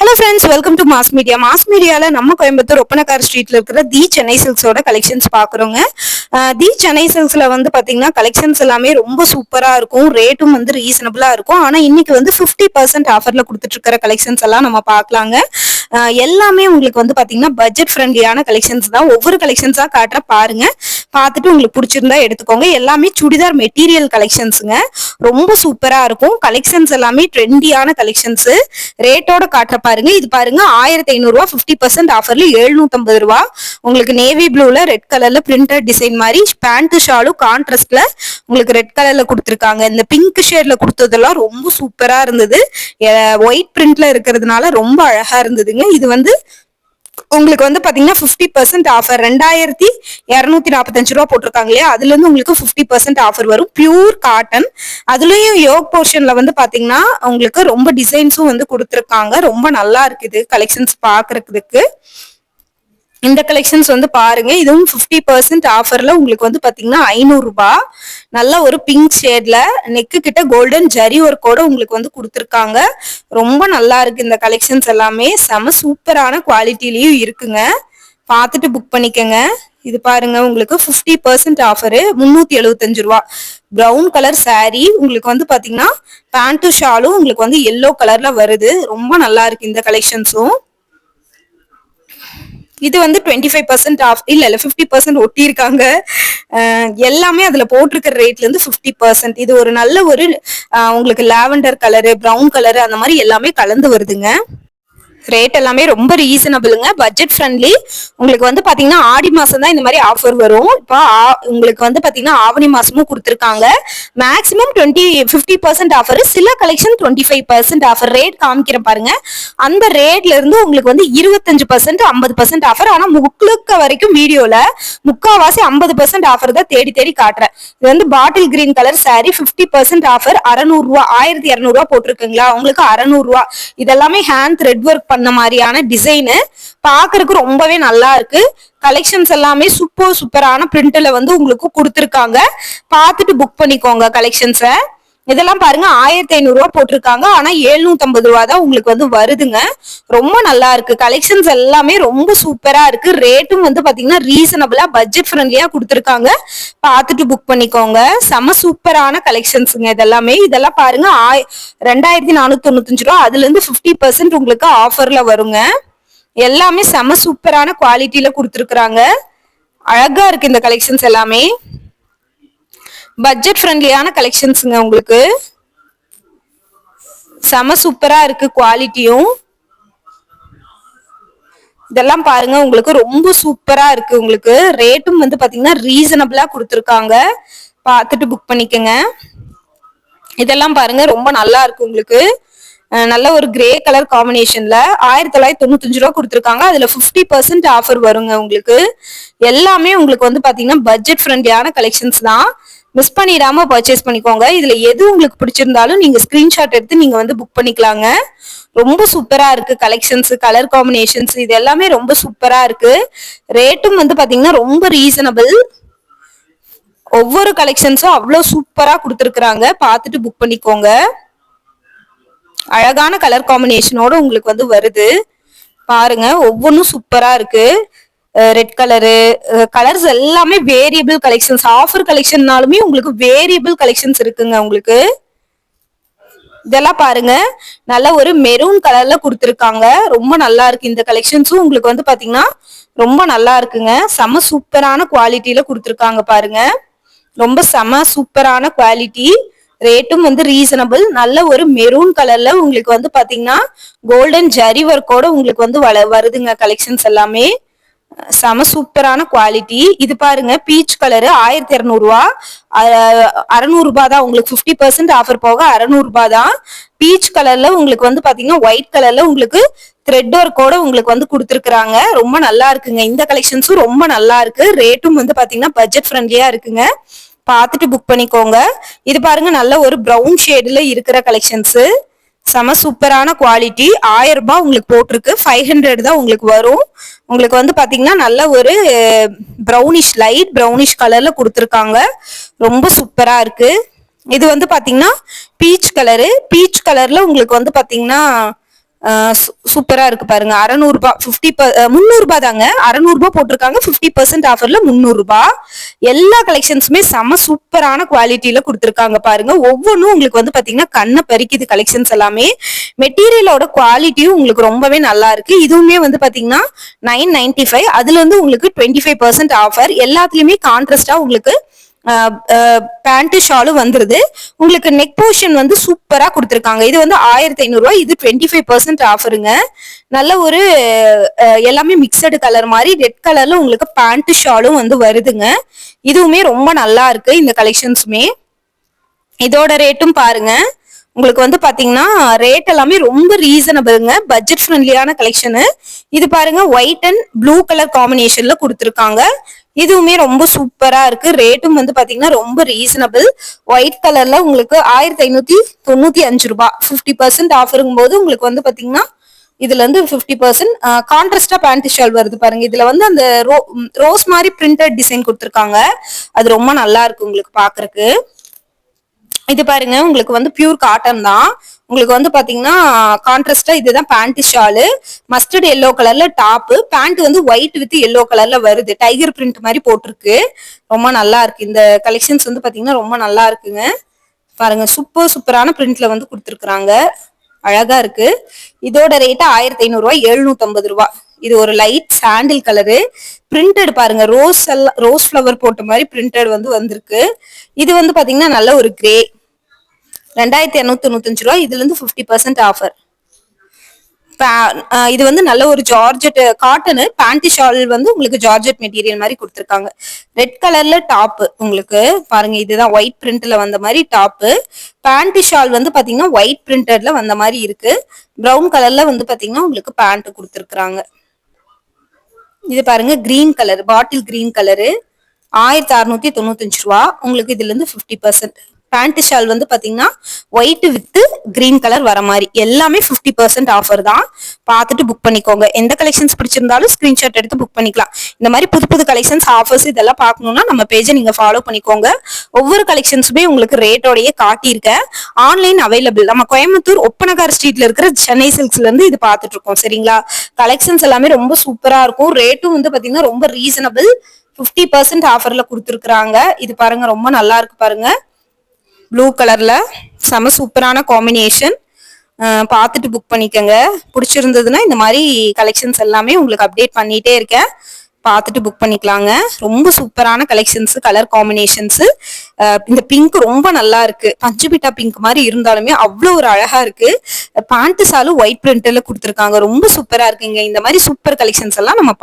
Hello friends welcome to Mass Media Mass மீடியாவில் நம்ம கோயம்புத்தூர் ஒப்பனக்கார் ஸ்ட்ரீட்ல இருக்கிற தி சென்னை சில்க்ஸோட கலெக்ஷன்ஸ் பாக்குறோங்க தி சென்னை சில்க்ஸ்ல வந்து பாத்தீங்கன்னா கலெக்ஷன்ஸ் எல்லாமே ரொம்ப சூப்பரா இருக்கும். ரேட்டும் வந்து ரீசனபிளா இருக்கும். ஆனா இன்னைக்கு வந்து 50% பர்சன்ட் ஆஃபர்ல கொடுத்துட்டு இருக்கிற கலெக்ஷன்ஸ் எல்லாம் நம்ம பார்க்கலாங்க. எல்லாமே உங்களுக்கு வந்து பாத்தீங்கன்னா பட்ஜெட் ஃப்ரெண்ட்லியான கலெக்ஷன்ஸ் தான். ஒவ்வொரு கலெக்ஷன்ஸா காட்டுற பாருங்க. பார்த்துட்டு உங்களுக்கு பிடிச்சிருந்தா எடுத்துக்கோங்க. எல்லாமே சுடிதார் மெட்டீரியல் கலெக்ஷன்ஸுங்க ரொம்ப சூப்பரா இருக்கும். கலெக்ஷன்ஸ் எல்லாமே ட்ரெண்டியான கலெக்ஷன்ஸ் ரேட்டோட காட்டுற பாருங்க. இது பாருங்க ஆயிரத்தி ஐநூறுரூவா ஃபிஃப்டி பர்சன்ட் ஆஃபர்ல எழுநூத்தம்பது ரூபா. உங்களுக்கு நேவி ப்ளூல ரெட் கலர்ல பிரிண்டட் டிசைன் மாதிரி பேண்ட் ஷாலும் கான்ட்ராஸ்ட்ல உங்களுக்கு ரெட் கலர்ல கொடுத்துருக்காங்க. இந்த பிங்க் ஷேட்ல கொடுத்ததெல்லாம் ரொம்ப சூப்பரா இருந்தது. ஒயிட் பிரிண்ட்ல இருக்கிறதுனால ரொம்ப அழகா இருந்ததுங்க. இது வந்து உங்களுக்கு வந்து பாத்தீங்கன்னா 50% பர்சன்ட் ஆஃபர் ரெண்டாயிரத்தி இரநூத்தி நாற்பத்தஞ்சு ரூபா போட்டிருக்காங்க இல்லையா? அதுல இருந்து உங்களுக்கு 50% பர்சன்ட் ஆஃபர் வரும். பியூர் காட்டன் அதுலயும் யோக் போர்ஷன்ல வந்து பாத்தீங்கன்னா உங்களுக்கு ரொம்ப டிசைன்ஸும் வந்து கொடுத்துருக்காங்க. ரொம்ப நல்லா இருக்குது. கலெக்ஷன்ஸ் பாக்குறதுக்கு இந்த கலெக்ஷன்ஸ் வந்து பாருங்க. இதுவும் 50% பர்சன்ட் ஆஃபர்ல உங்களுக்கு வந்து பாத்தீங்கன்னா ஐநூறுரூபா நல்ல ஒரு பிங்க் ஷேட்ல நெக்கு கிட்ட கோல்டன் ஜரி ஒர்க்கோட உங்களுக்கு வந்து கொடுத்துருக்காங்க. ரொம்ப நல்லா இருக்கு இந்த கலெக்ஷன்ஸ் எல்லாமே. செம சூப்பரான குவாலிட்டிலயும் இருக்குங்க. பார்த்துட்டு புக் பண்ணிக்கங்க. இது பாருங்க உங்களுக்கு 50% பர்சன்ட் ஆஃபரு முந்நூத்தி எழுபத்தஞ்சு ரூபா. ப்ரௌன் கலர் saree உங்களுக்கு வந்து பாத்தீங்கன்னா பேண்ட்டு ஷாலும் உங்களுக்கு வந்து எல்லோ கலர்ல வருது. ரொம்ப நல்லா இருக்கு இந்த கலெக்ஷன்ஸும் இது வந்து டுவெண்ட்டி ஃபைவ் பர்சன்ட் ஆஃப் இல்ல இல்ல ஃபிஃப்டி பர்சன்ட் ஒட்டியிருக்காங்க. எல்லாமே அதுல போட்டிருக்கிற ரேட்ல இருந்து ஃபிஃப்டி பர்சன்ட் இது ஒரு நல்ல ஒரு உங்களுக்கு லாவெண்டர் கலரு ப்ரௌன் கலரு அந்த மாதிரி எல்லாமே கலந்து வருதுங்க. ரேட் எல்லாமே ரொம்ப ரீசனபிளுங்க பட்ஜெட் ஃப்ரெண்ட்லி உங்களுக்கு வந்து பாத்தீங்கன்னா ஆடி மாசம் தான் இந்த மாதிரி ஆஃபர் வரும். இப்போ ஆ- உங்களுக்கு வந்து பாத்தீங்கன்னா ஆவணி மாசமும் கொடுத்துருக்காங்க. Maximum twenty fifty percent offer சில collection twenty five percent offer rate காமிக்கிறேன் பாருங்க. அந்த ரேட்ல இருந்து உங்களுக்கு வந்து இருபத்தஞ்சு பர்சன்ட் ஐம்பது பர்சன்ட் ஆஃபர் ஆனா முழுக்க வரைக்கும் வீடியோல முக்காவாசி ஐம்பது பர்சன்ட் ஆஃபர் தான் தேடி தேடி காட்டுறேன். இது வந்து bottle green colour sari fifty percent offer அறநூறுவா ஆயிரத்தி இரநூறுவா போட்டிருக்குங்களா? உங்களுக்கு அறநூறுவா இதெல்லாமே ஹேண்ட் த்ரெட் ஒர்க் பண்ண மாதிரியான டிசைனு பாக்குறதுக்கு ரொம்பவே நல்லா இருக்கு. கலெக்ஷன்ஸ் எல்லாமே சூப்பர் சூப்பரான பிரிண்ட்ல வந்து உங்களுக்கு கொடுத்துருக்காங்க. பார்த்துட்டு புக் பண்ணிக்கோங்க கலெக்ஷன்ஸை இதெல்லாம் பாருங்க ஆயிரத்தி ஐநூறு ரூபா போட்டிருக்காங்க. ஆனா 750 ரூபா தான் உங்களுக்கு வந்து வருதுங்க. ரொம்ப நல்லா இருக்கு. கலெக்ஷன்ஸ் எல்லாமே ரொம்ப சூப்பரா இருக்கு. ரேட்டும் வந்து பாத்தீங்கன்னா ரீசனபிளா பட்ஜெட் ஃப்ரெண்ட்லியா கொடுத்துருக்காங்க. பார்த்துட்டு புக் பண்ணிக்கோங்க. செம சூப்பரான கலெக்ஷன்ஸுங்க இதெல்லாமே. இதெல்லாம் பாருங்க ஆய் ரெண்டாயிரத்தி நானூத்தி தொண்ணூத்தஞ்சு ரூபா. அதுல இருந்து 50% பர்சன்ட் உங்களுக்கு ஆஃபர்ல வருங்க. எல்லாமே செம சூப்பரான குவாலிட்டியில கொடுத்துருக்குறாங்க. அழகா இருக்கு இந்த கலெக்ஷன்ஸ் எல்லாமே. பட்ஜெட் ஃப்ரெண்ட்லியான கலெக்ஷன்ஸுங்க உங்களுக்கு. செம சூப்பரா இருக்கு குவாலிட்டியும் இதெல்லாம் பாருங்க உங்களுக்கு ரொம்ப சூப்பரா இருக்கு. உங்களுக்கு ரேட்டும் வந்து பாத்தீங்கன்னா ரீசனபிளா கொடுத்துருக்காங்க. பார்த்துட்டு புக் பண்ணிக்கோங்க. இதெல்லாம் பாருங்க ரொம்ப நல்லா இருக்கு உங்களுக்கு. நல்ல ஒரு கிரே கலர் காம்பினேஷன்ல ஆயிரத்தி தொள்ளாயிரத்தி தொண்ணூத்தஞ்சு ரூபா கொடுத்துருக்காங்க. அதுல 50% பர்சன்ட் ஆஃபர் வருங்க உங்களுக்கு. எல்லாமே உங்களுக்கு வந்து பாத்தீங்கன்னா பட்ஜெட் ஃப்ரெண்ட்லியான கலெக்ஷன்ஸ் தான். மிஸ் பண்ணிடாம பர்ச்சேஸ் பண்ணிக்கோங்க. இதுல எது உங்களுக்கு பிடிச்சிருந்தாலும் நீங்க ஸ்கிரீன்ஷாட் எடுத்து நீங்க வந்து புக் பண்ணிக்கலாங்க. ரொம்ப சூப்பரா இருக்கு கலெக்ஷன்ஸ் கலர் காம்பினேஷன்ஸ் இது எல்லாமே ரொம்ப சூப்பரா இருக்கு. ரேட்டும் வந்து பாத்தீங்கன்னா ரொம்ப ரீசனபிள் ஒவ்வொரு கலெக்ஷன்ஸும் அவ்வளோ சூப்பரா கொடுத்துருக்குறாங்க. பார்த்துட்டு புக் பண்ணிக்கோங்க. அழகான கலர் காம்பினேஷனோட உங்களுக்கு வந்து வருது. பாருங்க ஒவ்வொன்றும் சூப்பரா இருக்கு. ரெட் கலரு கலர்ஸ் எல்லாமே வேரியபிள் கலெக்ஷன்ஸ் ஆஃபர் கலெக்ஷன்னாலுமே உங்களுக்கு வேரியபிள் கலெக்ஷன்ஸ் இருக்குங்க உங்களுக்கு. இதெல்லாம் பாருங்க. நல்ல ஒரு மெரூன் கலர்ல கொடுத்துருக்காங்க. ரொம்ப நல்லா இருக்கு இந்த கலெக்ஷன்ஸும் உங்களுக்கு வந்து பாத்தீங்கன்னா ரொம்ப நல்லா இருக்குங்க. செம சூப்பரான குவாலிட்டியில கொடுத்துருக்காங்க பாருங்க. ரொம்ப செம சூப்பரான குவாலிட்டி ரேட்டும் வந்து ரீசனபிள் நல்ல ஒரு மெரூன் கலர்ல உங்களுக்கு வந்து பாத்தீங்கன்னா கோல்டன் ஜரி ஒர்க்கோட உங்களுக்கு வந்து வள வருதுங்க கலெக்ஷன்ஸ் எல்லாமே. செம சூப்பரான குவாலிட்டி இது பாருங்க பீச் கலரு ஆயிரத்தி இரநூறுவா. அறநூறு ரூபாய் தான். உங்களுக்கு 50% பர்சன்ட் ஆஃபர் போக அறநூறு ரூபாய் தான் பீச் கலர்ல உங்களுக்கு வந்து பாத்தீங்கன்னா ஒயிட் கலர்ல உங்களுக்கு த்ரெட் ஒர்க்கோட உங்களுக்கு வந்து கொடுத்துருக்குறாங்க. ரொம்ப நல்லா இருக்குங்க. இந்த கலெக்ஷன்ஸும் ரொம்ப நல்லா இருக்கு. ரேட்டும் வந்து பாத்தீங்கன்னா பட்ஜெட் ஃப்ரெண்ட்லியா இருக்குங்க. பார்த்துட்டு புக் பண்ணிக்கோங்க. இது பாருங்க நல்ல ஒரு ப்ரௌன் ஷேடில் இருக்கிற கலெக்ஷன்ஸு செம சூப்பரான குவாலிட்டி ஆயிரம் ரூபாய் உங்களுக்கு போட்டிருக்கு. ஃபைவ் ஹண்ட்ரட் தான் உங்களுக்கு வரும். உங்களுக்கு வந்து பாத்தீங்கன்னா நல்ல ஒரு ப்ரௌனிஷ் லைட் ப்ரௌனிஷ் கலர்ல கொடுத்துருக்காங்க. ரொம்ப சூப்பரா இருக்கு. இது வந்து பாத்தீங்கன்னா பீச் கலரு பீச் கலர்ல உங்களுக்கு வந்து பாத்தீங்கன்னா சூப்பரா இருக்கு பாருங்க. அறநூறுபா ஃபிஃப்டி முந்நூறுபா தாங்க. அறநூறுபா போட்டிருக்காங்க. ஃபிஃப்டி பர்சன்ட் ஆஃபர்ல முந்நூறுபா. எல்லா கலெக்ஷன்ஸுமே செம சூப்பரான குவாலிட்டியில கொடுத்துருக்காங்க பாருங்க. ஒவ்வொன்றும் உங்களுக்கு வந்து பாத்தீங்கன்னா கண்ணை பறிக்குது கலெக்ஷன்ஸ் எல்லாமே. மெட்டீரியலோட குவாலிட்டியும் உங்களுக்கு ரொம்பவே நல்லா இருக்கு. இதுவுமே வந்து பாத்தீங்கன்னா நைன் நைன்டி ஃபைவ் அதுல வந்து உங்களுக்கு டுவெண்ட்டி ஃபைவ் பர்சன்ட் ஆஃபர் எல்லாத்துலயுமே கான்ட்ராஸ்டா உங்களுக்கு பேண்ட் ஷாலும் வந்துருது. உங்களுக்கு நெக் போர்ஷன் வந்து சூப்பரா கொடுத்துருக்காங்க. இது வந்து ஆயிரத்தி ஐநூறுரூவா இது டுவெண்ட்டி ஃபைவ் பர்சன்ட் ஆஃபருங்க நல்ல ஒரு எல்லாமே மிக்சடு கலர் மாதிரி ரெட் கலர்ல உங்களுக்கு பேண்ட் ஷாலும் வந்து வருதுங்க. இதுவுமே ரொம்ப நல்லா இருக்கு இந்த கலெக்ஷன்ஸுமே இதோட ரேட்டும் பாருங்க. உங்களுக்கு வந்து பாத்தீங்கன்னா ரேட் எல்லாமே ரொம்ப ரீசனபிள்ங்க பட்ஜெட் ஃப்ரெண்ட்லியான கலெக்ஷனு இது பாருங்க ஒயிட் அண்ட் ப்ளூ கலர் காம்பினேஷன்ல கொடுத்துருக்காங்க. இதுவுமே ரொம்ப சூப்பரா இருக்கு. ரேட்டும் வந்து பாத்தீங்கன்னா ரொம்ப ரீசனபிள் ஒயிட் கலர்ல உங்களுக்கு ஆயிரத்தி ஐநூத்தி தொண்ணூத்தி அஞ்சு ரூபாய். பிப்டி பர்சன்ட் ஆஃபருங்கும் போது உங்களுக்கு வந்து பாத்தீங்கன்னா இதுல இருந்து பிப்டி பர்சன்ட் கான்ட்ராஸ்டா பேண்ட் ஷால் வருது பாருங்க. இதுல வந்து அந்த ரோ ரோஸ் மாதிரி பிரிண்டட் டிசைன் கொடுத்துருக்காங்க. அது ரொம்ப நல்லா இருக்கு உங்களுக்கு பாக்குறதுக்கு. இது பாருங்க உங்களுக்கு வந்து பியூர் காட்டன் தான். உங்களுக்கு வந்து பாத்தீங்கன்னா கான்ட்ராஸ்டா இதுதான் பேண்ட் ஷாலு மஸ்டர்ட் எல்லோ கலர்ல டாப்பு பேண்ட் வந்து ஒயிட் வித் எல்லோ கலர்ல வருது. டைகர் பிரிண்ட் மாதிரி போட்டிருக்கு. ரொம்ப நல்லா இருக்கு. இந்த கலெக்ஷன்ஸ் வந்து பாத்தீங்கன்னா ரொம்ப நல்லா இருக்குங்க. பாருங்க சூப்பர் சூப்பரான பிரிண்ட்ல வந்து கொடுத்துருக்குறாங்க. அழகா இருக்கு. இதோட ரேட்டு ஆயிரத்தி ஐநூறு ரூபாய் எழுநூத்தி ஐம்பது ரூபாய் இது ஒரு லைட் சாண்டில் கலரு பிரிண்டட் பாருங்க ரோஸ் எல்லாம் ரோஸ் ஃப்ளவர் போட்ட மாதிரி பிரிண்டட் வந்து வந்திருக்கு. இது வந்து பாத்தீங்கன்னா நல்ல ஒரு கிரே ரெண்டாயிரத்தி இரநூத்தி தொண்ணூத்தஞ்சு ரூபா இதுல இருந்து ஃபிஃப்டி பர்சன்ட் ஆஃபர் இது வந்து நல்ல ஒரு ஜார்ஜெட் காட்டனு பேண்ட் ஷால் வந்து உங்களுக்கு ஜார்ஜெட் மெட்டீரியல் மாதிரி கொடுத்துருக்காங்க. ரெட் கலர்ல டாப் உங்களுக்கு பாருங்க இதுதான் ஒயிட் பிரிண்ட்ல வந்த மாதிரி டாப்பு பேண்ட் ஷால் வந்து பாத்தீங்கன்னா ஒயிட் பிரிண்டட்ல வந்த மாதிரி இருக்கு. ப்ரௌன் கலர்ல வந்து பாத்தீங்கன்னா உங்களுக்கு பேண்ட் கொடுத்துருக்காங்க இது பாருங்க green colour bottle green colour ஆயிரத்தி அறுநூத்தி தொண்ணூத்தஞ்சு ரூபா. உங்களுக்கு இதுல இருந்து ஃபிஃப்டி பர்சன்ட் பேண்ட் ஷால் வந்து பாத்தீங்கன்னா ஒயிட் வித் கிரீன் கலர் வர மாதிரி. எல்லாமே ஃபிஃப்டி பர்சன்ட் ஆஃபர் தான். பார்த்துட்டு புக் பண்ணிக்கோங்க. எந்த கலெக்ஷன்ஸ் பிடிச்சிருந்தாலும் ஸ்கிரீன்ஷாட் எடுத்து புக் பண்ணிக்கலாம். இந்த மாதிரி புது புது கலெக்ஷன்ஸ் ஆஃபர்ஸ் இதெல்லாம் பார்க்கணும்னா நம்ம பேஜை நீங்க ஃபாலோ பண்ணிக்கோங்க. ஒவ்வொரு கலெக்ஷன்ஸுமே உங்களுக்கு ரேட்டோடையே காட்டியிருக்கேன் ஆன்லைன் அவைலபிள் நம்ம கோயம்புத்தூர் ஒப்பனகார் ஸ்ட்ரீட்ல இருக்கிற சென்னை சில்க்ஸ்ல இருந்து இது பார்த்துட்டு இருக்கோம். சரிங்களா? கலெக்ஷன்ஸ் எல்லாமே ரொம்ப சூப்பரா இருக்கும். ரேட்டும் வந்து பாத்தீங்கன்னா ரொம்ப ரீசனபிள் ஃபிஃப்டி பர்சன்ட் ஆஃபர்ல கொடுத்துருக்குறாங்க. இது பாருங்க ரொம்ப நல்லா இருக்கு பாருங்க. ப்ளூ கலர்ல செம சூப்பரான காம்பினேஷன் பார்த்துட்டு புக் பண்ணிக்கோங்க. பிடிச்சிருந்ததுன்னா இந்த மாதிரி கலெக்ஷன்ஸ் எல்லாமே உங்களுக்கு அப்டேட் பண்ணிட்டே இருக்கேன். பார்த்துட்டு புக் பண்ணிக்கலாங்க. ரொம்ப சூப்பரான கலெக்ஷன்ஸ் கலர் காம்பினேஷன்ஸ் இந்த பிங்க் ரொம்ப நல்லா இருக்கு. பஞ்சுபிட்டா பிங்க் மாதிரி இருந்தாலுமே அவ்வளோ ஒரு அழகா இருக்கு. பேண்ட் சாலும் ஒயிட் பிரிண்ட்ல கொடுத்துருக்காங்க. ரொம்ப சூப்பரா இருக்குங்க. இந்த மாதிரி சூப்பர் கலெக்ஷன்ஸ் எல்லாம் நம்ம